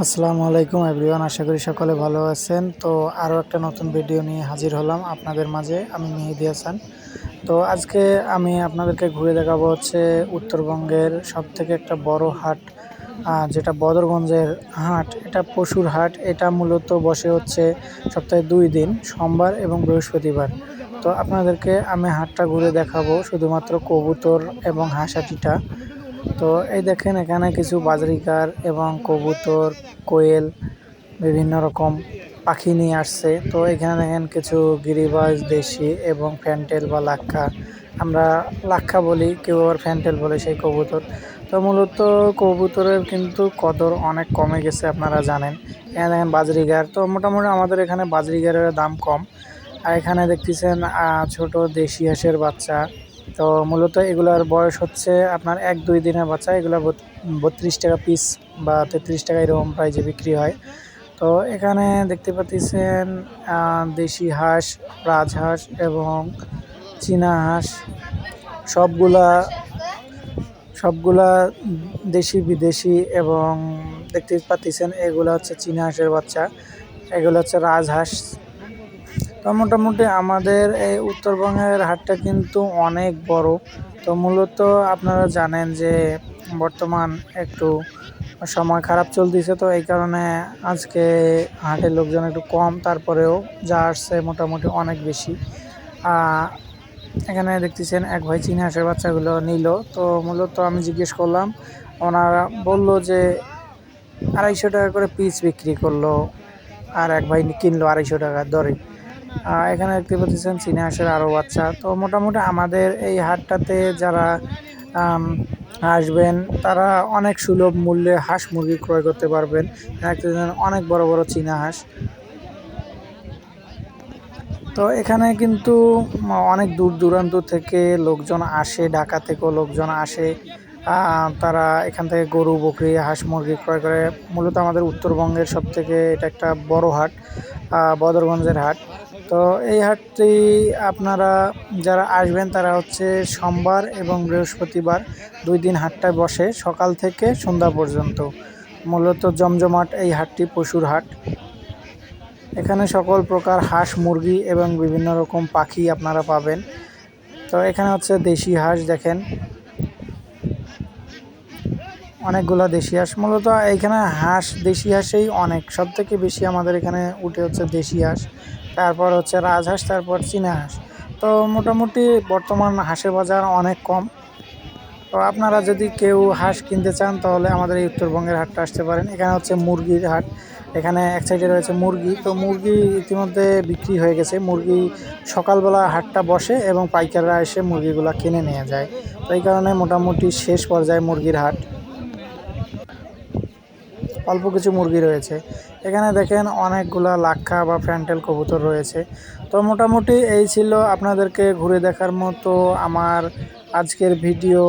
আসসালামু আলাইকুম এভরিওয়ান, আশা করি সকলে ভালো আছেন। তো আরও একটা নতুন ভিডিও নিয়ে হাজির হলাম আপনাদের মাঝে, আমি মেহেদি হাসান। তো আজকে আমি আপনাদেরকে ঘুরে দেখাবো হচ্ছে উত্তরবঙ্গের সব থেকে একটা বড় হাট যেটা বদরগঞ্জের হাট। এটা পশুর হাট, এটা মূলত বসে হচ্ছে সপ্তাহে দুই দিন, সোমবার এবং বৃহস্পতিবার। তো আপনাদেরকে আমি হাটটা ঘুরে দেখাবো শুধুমাত্র কবুতর এবং হাঁসাটিটা। তো এই দেখেন এখানে কিছু বাজরিকার এবং কবুতর, কোয়েল, বিভিন্ন রকম পাখি নিয়ে আসছে। তো এখানে দেখেন কিছু গিরিবাজ, দেশি এবং ফ্যান্টেল বা লাক্ষা আমরা লাক্ষা বলি, কেউ আবার ফ্যান্টেল বলে সেই কবুতর। তো মূলত কবুতরের কিন্তু কদর অনেক কমে গেছে, আপনারা জানেন। এখানে দেখেন বাজরিগার তো মোটামুটি আমাদের এখানে বাজরিগারের দাম কম। আর এখানে দেখতেছেন ছোট দেশি হাঁসের বাচ্চা। তো মূলত এগুলার বয়স হচ্ছে আপনার এক, দুই দিনের বাচ্চা। এগুলো বত্রিশ টাকা পিস বা তেত্রিশ টাকা এরকম প্রাইজে বিক্রি হয়। তো এখানে দেখতে পাচ্ছেন দেশি হাঁস রাজহাঁস এবং চীনা হাঁস। সবগুলা সবগুলা দেশি বিদেশি এবং দেখতে পাচ্ছেন এগুলো হচ্ছে চীনা হাঁসের বাচ্চা। এগুলো হচ্ছে রাজহাঁস তো মোটামুটি আমাদের এই উত্তরবঙ্গের হাটটা কিন্তু অনেক বড়। তো মূলত আপনারা জানেন যে বর্তমান একটু সময় খারাপ চলতেছে, তো এই কারণে আজকে হাটের লোকজন একটু কম, তারপরেও যা আসছে মোটামুটি অনেক বেশি। এখানে দেখতেছেন এক ভাই চীনা হাঁসের বাচ্চাগুলো নিল। তো মূলত আমি জিজ্ঞেস করলাম, ওনারা বলল যে আড়াইশো টাকা করে পিস বিক্রি করল, আর এক ভাই কিনলো আড়াইশো টাকার দরে। এখানে দেখতে পাচ্ছেন চীনা হাঁসের আরও বাচ্চা। তো মোটামুটি আমাদের এই হাটটাতে যারা আসবেন, তারা অনেক সুলভ মূল্যে হাঁস মুরগি ক্রয় করতে পারবেন। অনেক বড় বড় চীনা হাঁস। তো এখানে কিন্তু অনেক দূর দূরান্ত থেকে লোকজন আসে, ঢাকা থেকেও লোকজন আসে। তারা এখান থেকে গরু, বকরি, হাঁস মুরগি ক্রয় করে। মূলত আমাদের উত্তরবঙ্গের সব থেকে এটা একটা বড় হাট বদরগঞ্জের হাট। তো এই হাটটি আপনারা যারা আসবেন তারা হচ্ছে সোমবার এবং বৃহস্পতিবার দুই দিন হাটটায় বসে সকাল থেকে সন্ধ্যা পর্যন্ত। মূলত জমজমাট এই হাটটি পশুর হাট। এখানে সকল প্রকার হাঁস, মুরগি এবং বিভিন্ন রকম পাখি আপনারা পাবেন। তো এখানে হচ্ছে দেশি হাঁস দেখেন। অনেকগুলো দেশি হাঁস। মূলত এইখানে হাঁস, দেশি হাঁসেই অনেক। সব থেকে বেশি আমাদের এখানে উঠে হচ্ছে দেশি হাঁস। তারপর হচ্ছে রাজহাঁস, তারপর চীনা হাঁস তো মোটামুটি বর্তমান হাঁসের বাজার অনেক কম। তো আপনারা যদি কেউ হাঁস কিনতে চান, তাহলে আমাদের এই উত্তরবঙ্গের হাটটা আসতে পারেন। এখানে হচ্ছে মুরগির হাট। এখানে এক সাইডে রয়েছে মুরগি। তো মুরগি ইতিমধ্যে বিক্রি হয়ে গেছে। মুরগি সকালবেলা হাটটা বসে এবং পাইকাররা এসে মুরগিগুলো কিনে নিয়ে যায়। তো এই কারণে মোটামুটি শেষ পর্যায়ে মুরগির হাট। অল্প কিছু মুরগি রয়েছে। এখানে দেখেন অনেকগুলা লাক্ষা বা ফ্যান্টেল কবুতর রয়েছে। তো মোটামুটি এই ছিল আপনাদেরকে ঘুরে দেখার মতো আমার আজকের ভিডিও।